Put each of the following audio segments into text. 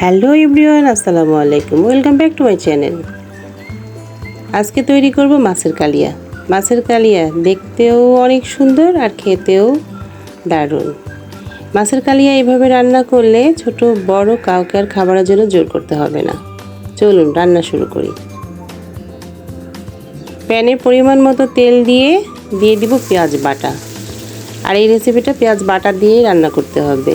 Hello everyone, আসসালামু আলাইকুম। Welcome back to my channel আজকে তৈরি করব মাছের কালিয়া। মাছের কালিয়া দেখতেও অনেক সুন্দর আর খেতেও দারুণ। মাছের কালিয়া এইভাবে রান্না করলে ছোট বড় কাউকে আর খাবারের জন্য জোর করতে হবে না। চলুন, রান্না শুরু করি। প্যানে পরিমাণ মতো তেল দিয়ে দিয়ে দিব পেঁয়াজ বাটা। আর এই রেসিপিটা পেঁয়াজ বাটা দিয়েই রান্না করতে হবে।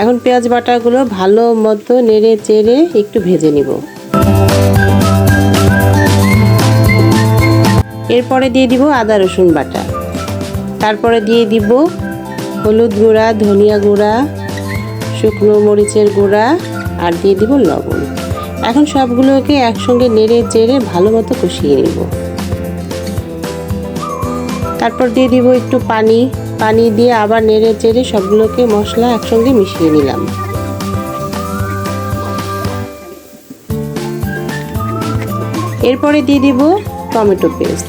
এখন পেঁয়াজ বাটাগুলো ভালো মতো নেড়ে চেড়ে একটু ভেজে নিব। এরপরে দিয়ে দিব আদা রসুন বাটা। তারপরে দিয়ে দিব হলুদ গুঁড়া, ধনিয়া গুঁড়া, শুকনো মরিচের গুঁড়া আর দিয়ে দিব লবণ। এখন সবগুলোকে একসঙ্গে নেড়ে চেড়ে ভালো মতো কষিয়ে নিব। তারপর দিয়ে দিব একটু পানি। পানি দিয়ে আবার নেড়ে চেড়ে সবগুলোকে মশলা একসঙ্গে মিশিয়ে নিলাম। এরপরে দিয়ে দিব টমেটো পেস্ট।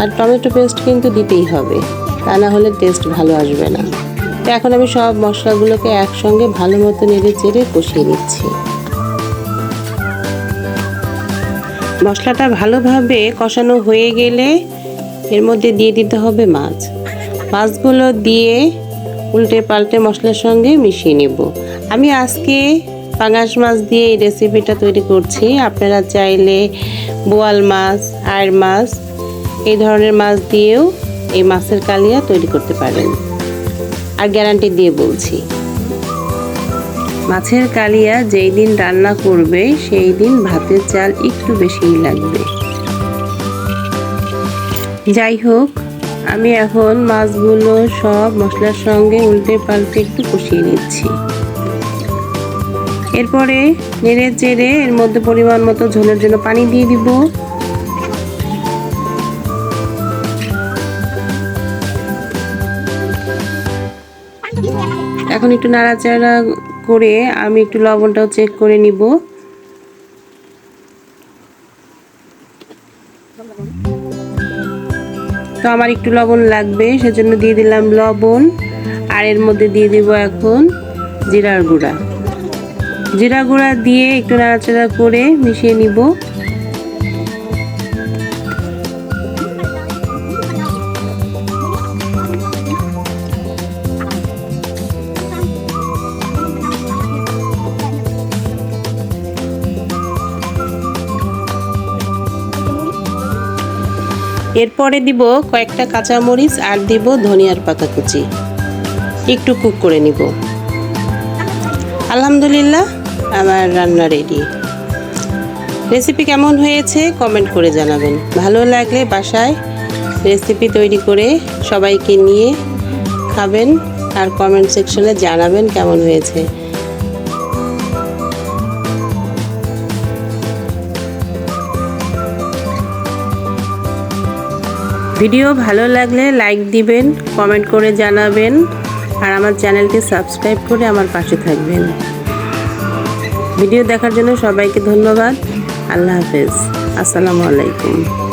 আর টমেটো পেস্ট কিন্তু দিতেই হবে, তা না হলে টেস্ট ভালো আসবে না। তো এখন আমি সব মশলাগুলোকে একসঙ্গে ভালো মতো নেড়ে চেড়ে কষিয়ে নিচ্ছি। মশলাটা ভালোভাবে কষানো হয়ে গেলে এর মধ্যে দিয়ে দিতে হবে মাছ। মাছগুলো দিয়ে উল্টে পাল্টে মশলার সঙ্গে মিশিয়ে নেব। আমি আজকে পাঙাশ মাছ দিয়ে এই রেসিপিটা তৈরি করছি। আপনারা চাইলে বোয়াল মাছ, আয়ের মাছ, এই ধরনের মাছ দিয়েও এই মাছের কালিয়া তৈরি করতে পারেন। আর গ্যারান্টি দিয়ে বলছি, মাছের কালিয়া যেই দিন রান্না করবে, সেই দিন ভাতের চাল একটু বেশিই লাগবে। যাই হোক আমি এখন মাছগুলো সব মশলার সঙ্গে উল্টে পাল্টে একটু কষিয়ে নিচ্ছি। এরপরে নেড়ে চেড়ে এর মধ্যে পরিমাণ মতো ঝোলের জন্য পানি দিয়ে দিব। এখন একটু নাড়াচাড়া করে আমি একটু লবণটাও চেক করে নিব। তো আমার একটু লবণ লাগবে, সেজন্য দিয়ে দিলাম লবণ, আর এর মধ্যে দিয়ে দিব এখন জিরার গুঁড়া। জিরা গুঁড়া দিয়ে একটু নাড়াচাড়া করে মিশিয়ে নিব। এরপরে দিব কয়েকটা কাঁচামরিচ আর দিব ধনিয়ার পাতা কুচি একটু কুক করে নিব। আলহামদুলিল্লাহ, আমার রান্না রেডি রেসিপি কেমন হয়েছে কমেন্ট করে জানাবেন। ভালো লাগলে বাসায় রেসিপি তৈরি করে সবাইকে নিয়ে খাবেন আর কমেন্ট সেকশনে জানাবেন কেমন হয়েছে। ভিডিও ভালো লাগলে লাইক দিবেন, কমেন্ট করে জানাবেন, আর আমার চ্যানেলটি সাবস্ক্রাইব করে আমার পাশে থাকবেন। ভিডিও দেখার জন্য সবাইকে ধন্যবাদ। আল্লাহ হাফেজ। আসসালামু আলাইকুম।